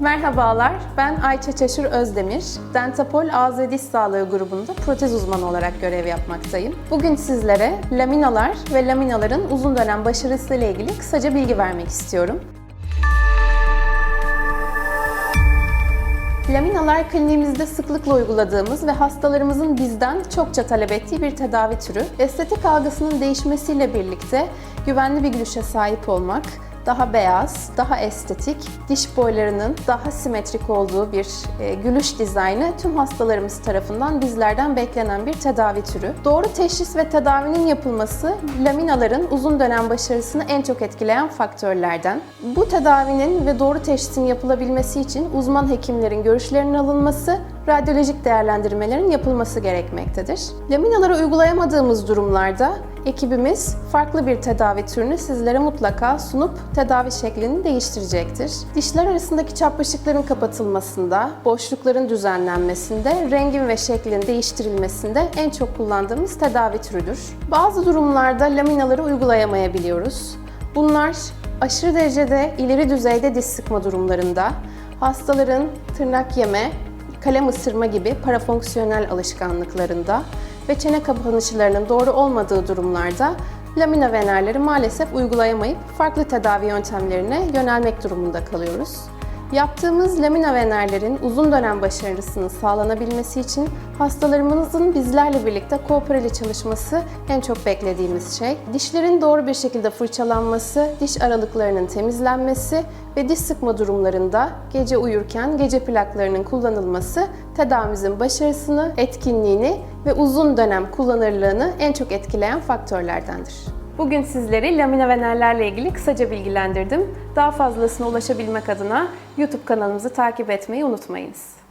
Merhabalar, ben Ayça Çeşir Özdemir. Dentapol Ağız ve Diş Sağlığı grubunda protez uzmanı olarak görev yapmaktayım. Bugün sizlere laminalar ve laminaların uzun dönem başarısıyla ilgili kısaca bilgi vermek istiyorum. Laminalar kliniğimizde sıklıkla uyguladığımız ve hastalarımızın bizden çokça talep ettiği bir tedavi türü. Estetik algısının değişmesiyle birlikte güvenli bir gülüşe sahip olmak, daha beyaz, daha estetik, diş boylarının daha simetrik olduğu bir e, gülüş dizaynı tüm hastalarımız tarafından bizlerden beklenen bir tedavi türü. Doğru teşhis ve tedavinin yapılması laminaların uzun dönem başarısını en çok etkileyen faktörlerden. Bu tedavinin ve doğru teşhisin yapılabilmesi için uzman hekimlerin görüşlerinin alınması, radyolojik değerlendirmelerin yapılması gerekmektedir. Laminaları uygulayamadığımız durumlarda ekibimiz farklı bir tedavi türünü sizlere mutlaka sunup tedavi şeklini değiştirecektir. Dişler arasındaki çapraşıkların kapatılmasında, boşlukların düzenlenmesinde, rengin ve şeklin değiştirilmesinde en çok kullandığımız tedavi türüdür. Bazı durumlarda laminaları uygulayamayabiliyoruz. Bunlar aşırı derecede ileri düzeyde diş sıkma durumlarında, hastaların tırnak yeme, kalem ısırma gibi parafonksiyonel alışkanlıklarında ve çene kapanışlarının doğru olmadığı durumlarda lamina venerleri maalesef uygulayamayıp farklı tedavi yöntemlerine yönelmek durumunda kalıyoruz. Yaptığımız lamina venerlerin uzun dönem başarısının sağlanabilmesi için hastalarımızın bizlerle birlikte kooperatif çalışması en çok beklediğimiz şey. Dişlerin doğru bir şekilde fırçalanması, diş aralıklarının temizlenmesi ve diş sıkma durumlarında gece uyurken gece plaklarının kullanılması tedavimizin başarısını, etkinliğini ve uzun dönem kullanırlığını en çok etkileyen faktörlerdendir. Bugün sizleri lamina venerlerle ilgili kısaca bilgilendirdim. Daha fazlasına ulaşabilmek adına YouTube kanalımızı takip etmeyi unutmayınız.